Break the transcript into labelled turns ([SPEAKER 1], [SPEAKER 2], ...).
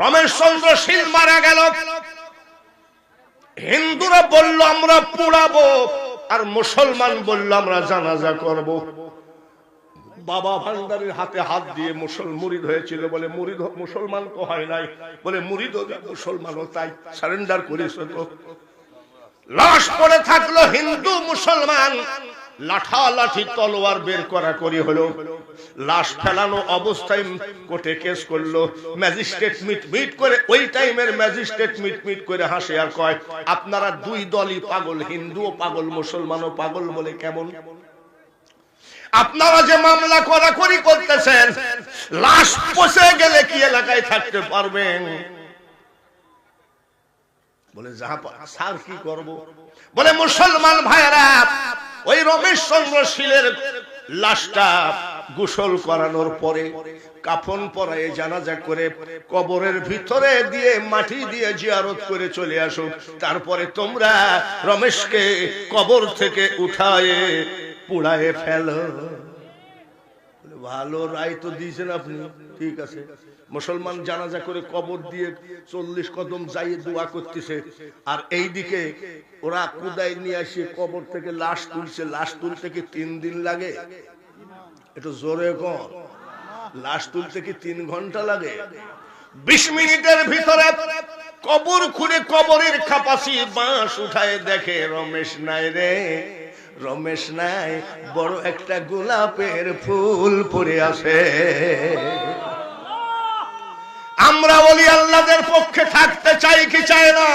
[SPEAKER 1] রমেশ চন্দ্র শীল মারা গেল। হিন্দুরা বলল, আমরা পোড়াবো আর মুসলমান বলল, আমরা জানাজা করব। বাবা ভান্ডারের হাতে হাত দিয়ে মুসল মুরিদ হয়েছিল বলে, মুরিদ, মুসলমান তো হয় নাই? বলে মুরিদ মুসলমানও তাই সারেন্ডার করেছে তো। লাশ পড়ে থাকল হিন্দু মুসলমান। লাঠালাঠি তলোয়ার বের করা করি হলো। লাশ ফেলানো অবস্থায় কোর্টে কেস করল। ম্যাজিস্ট্রেট মিট মিট করে, ওই টাইমের ম্যাজিস্ট্রেট মিট মিট করে হাসে আর কয়, আপনারা দুই দলই পাগল, হিন্দুও পাগল, মুসলমানও পাগল বলে কেমন? আপনারা যে মামলা করাকরি করতেছেন, লাশ পচে গেলে কি এলাকায় থাকতে পারবেন? বলে, যাহা স্যার কি করব? বলে, মুসলমান ভাইরা ওই রমেশ চন্দ্র শীলের লাশটা গোসল করানোর পরে কাফন পরায়ে জানাজা করে কবরের ভিতরে দিয়ে মাটি দিয়ে জিয়ারত করে চলে আসো তারপরে তোমরা রমেশকে কবর থেকে উঠায়ে পুড়ায়ে ফেলো। ভালো রায় তো দিয়েছেন আপনি। ঠিক আছে। মুসলমান জানাজা করে কবর দিয়ে চল্লিশ কদম যাইয়ে দোয়া করতেছে। আর এইদিকে ওরা কুদাই নিয়ে আসে, কবর থেকে লাশ তুলছে। লাশ তুলতে কি তিন দিন লাগে? একটু জোরে কর। লাশ তুলতে কি তিন ঘণ্টা লাগে? বিশ মিনিটের ভিতরে কবর খুঁড়ে কবরের খাপাসি বাঁশ উঠায় দেখে, রমেশ নাই রে। রমেশ নাই, বড় একটা গোলাপের ফুল পড়ে আসে আল্লাহদের পক্ষে থাকতে চাই কি চায় না?